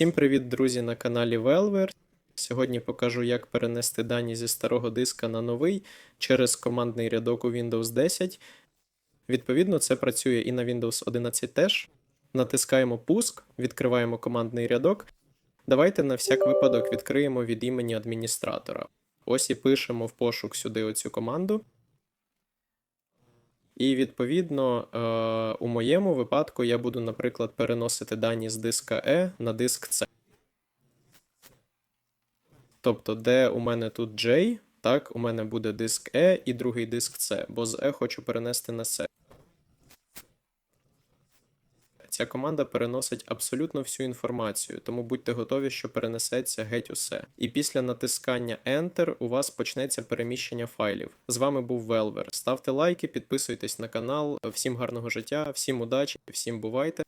Всім привіт, друзі, на каналі Velver. Сьогодні покажу, як перенести дані зі старого диска на новий через командний рядок у Windows 10. Відповідно, це працює і на Windows 11 теж. Натискаємо пуск, відкриваємо командний рядок. Давайте на всяк випадок відкриємо від імені адміністратора. Ось і пишемо в пошук сюди оцю команду. І відповідно, е, у моєму випадку я буду, наприклад, переносити дані з диска E на диск C. Тобто, де у мене тут J, так, у мене буде диск E і другий диск C, бо з E хочу перенести на C. Ця команда переносить абсолютно всю інформацію, тому будьте готові, що перенесеться геть усе. І після натискання Enter у вас почнеться переміщення файлів. З вами був Велвер. Ставте лайки, підписуйтесь на канал. Всім гарного життя, всім удачі, всім бувайте.